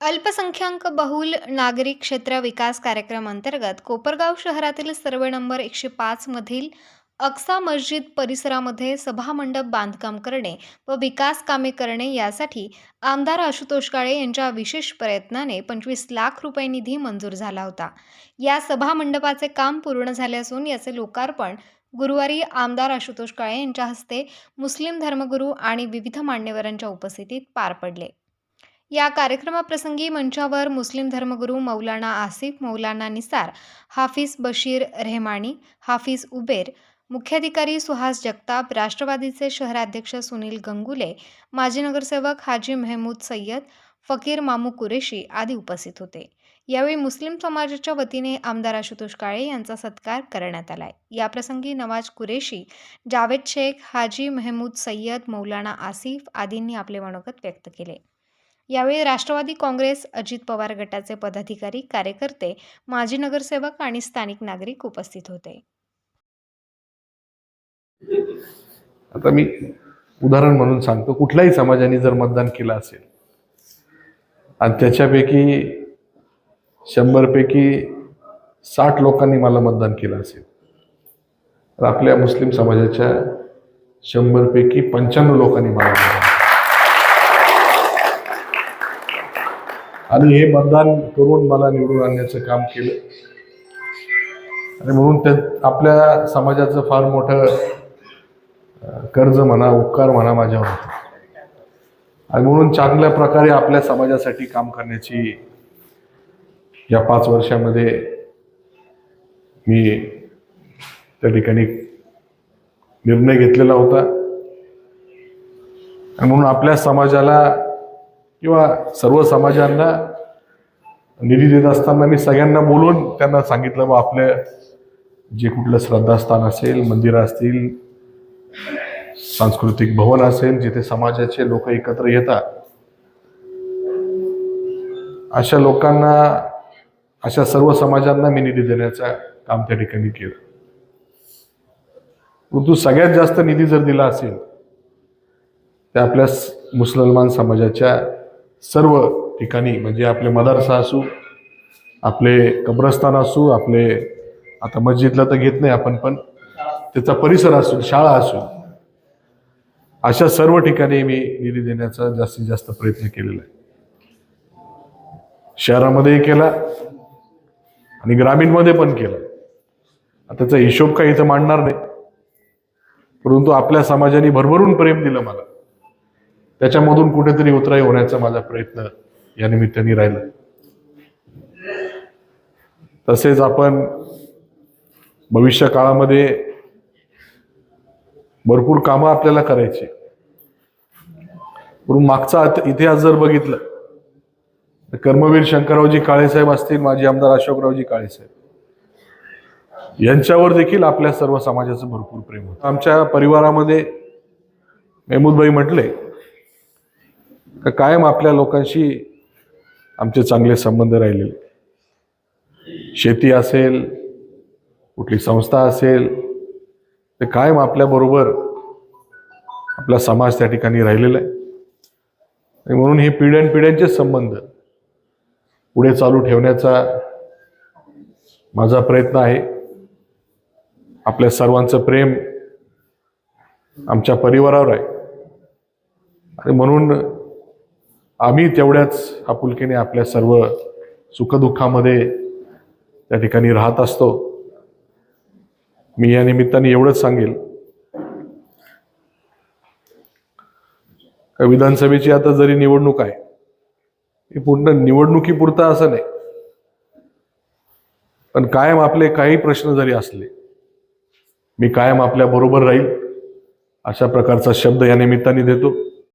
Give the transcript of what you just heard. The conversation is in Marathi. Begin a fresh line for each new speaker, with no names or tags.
अल्पसंख्याक बहुल नागरिक क्षेत्र विकास कार्यक्रम अंतर्गत कोपरगाव शहरातील सर्वे नंबर एकशे पाचमधील अक्सा मस्जिद परिसरामध्ये सभामंडप बांधकाम करणे व विकास कामे करणे यासाठी आमदार आशुतोष काळे यांच्या विशेष प्रयत्नाने पंचवीस लाख रुपये निधी मंजूर झाला होता. या सभामंडपाचे काम पूर्ण झाले असून याचे लोकार्पण गुरुवारी आमदार आशुतोष काळे यांच्या हस्ते मुस्लिम धर्मगुरू आणि विविध मान्यवरांच्या उपस्थितीत पार पडले. या कार्यक्रमाप्रसंगी मंचावर मुस्लिम धर्मगुरू मौलाना आसिफ मौलाना निसार हाफिज बशीर रेहमाणी हाफिज उबेर मुख्याधिकारी सुहास जगताप राष्ट्रवादीचे शहराध्यक्ष सुनील गंगुले माजी नगरसेवक हाजी मेहमूद सय्यद फकीर मामू कुरेशी आदी उपस्थित होते. यावेळी मुस्लिम समाजाच्या वतीने आमदार आशुतोष काळे यांचा सत्कार करण्यात आलाय. याप्रसंगी नवाज कुरेशी जावेद शेख हाजी मेहमूद सय्यद मौलाना आसिफ आदींनी आपले मनोगत व्यक्त केले. यावेळी राष्ट्रवादी काँग्रेस अजित पवार गटाचे पदाधिकारी कार्यकर्ते माजी नगरसेवक आणि स्थानिक नागरिक उपस्थित होते.
आता मी उदाहरण म्हणून सांगतो. कुठल्याही समाजाने जर मतदान केलं असेल आणि त्याच्यापैकी शंभरपैकी साठ लोकांनी मला मतदान केलं असेल तर आपल्या मुस्लिम समाजाच्या शंभरपैकी पंच्याण्णव लोकांनी मला मतदान केलं. आणि हे मतदान करून मला निवडून आणण्याचं काम केलं. आणि म्हणून त्या आपल्या समाजाचं फार मोठं कर्ज म्हणा उपकार म्हणा माझ्यावर होतं. आणि म्हणून चांगल्या प्रकारे आपल्या समाजासाठी काम करण्याची या पाच वर्षामध्ये मी त्या ठिकाणी निर्णय घेतलेला होता. आणि म्हणून आपल्या समाजाला किंवा सर्व समाजांना निधी देत असताना मी सगळ्यांना बोलून त्यांना सांगितलं बा आपल्या जे कुठलं श्रद्धास्थान असेल मंदिरं असतील सांस्कृतिक भवन असेल जिथे समाजाचे लोक एकत्र येतात अशा लोकांना अशा सर्व समाजांना मी निधी देण्याचं काम त्या ठिकाणी केलं. परंतु सगळ्यात जास्त निधी जर दिला असेल तर आपल्या मुसलमान समाजाच्या सर्व ठिकाणी म्हणजे आपले मदरसा असू आपले कब्रस्तान असू आपले आता मस्जिदला तर घेत नाही आपण पण त्याचा परिसर असू शाळा असू अशा सर्व ठिकाणी मी निधी देण्याचा जास्तीत जास्त प्रयत्न केलेला आहे. शहरामध्येही केला आणि ग्रामीणमध्ये पण केला. त्याचा हिशोब काही इथं मांडणार नाही. परंतु आपल्या समाजाने भरभरून प्रेम दिलं मला. त्याच्यामधून कुठेतरी उतराई होण्याचा माझा प्रयत्न या निमित्ताने राहिला. तसेच आपण भविष्य काळामध्ये भरपूर कामं आपल्याला करायची. म्हणून मागचा इतिहास जर बघितलं तर कर्मवीर शंकररावजी काळेसाहेब असतील माजी आमदार अशोकरावजी काळेसाहेब यांच्यावर देखील आपल्या सर्व समाजाचं भरपूर प्रेम होतं. आमच्या परिवारामध्ये मेहमूदभाई म्हटले का कायम आपल्या लोकांशी आमचे चांगले संबंध राहिलेले. शेती असेल कुठली संस्था असेल ते कायम आपल्याबरोबर आपला समाज त्या ठिकाणी राहिलेला आहे. आणि म्हणून हे पिढ्यानपिढ्यांचे संबंध पुढे चालू ठेवण्याचा माझा प्रयत्न आहे. आपल्या सर्वांचं प्रेम आमच्या परिवारावर आहे. आणि म्हणून आम्ही तेवढ्याच आपुलकीने आपल्या सर्व सुखदुःखामध्ये त्या ठिकाणी राहत असतो. मी या निमित्ताने एवढंच सांगेल. का विधानसभेची आता जरी निवडणूक आहे ही पूर्ण निवडणुकीपुरता असं नाही. पण कायम आपले काही प्रश्न जरी असले मी कायम आपल्या बरोबर राहील अशा प्रकारचा शब्द या निमित्ताने देतो.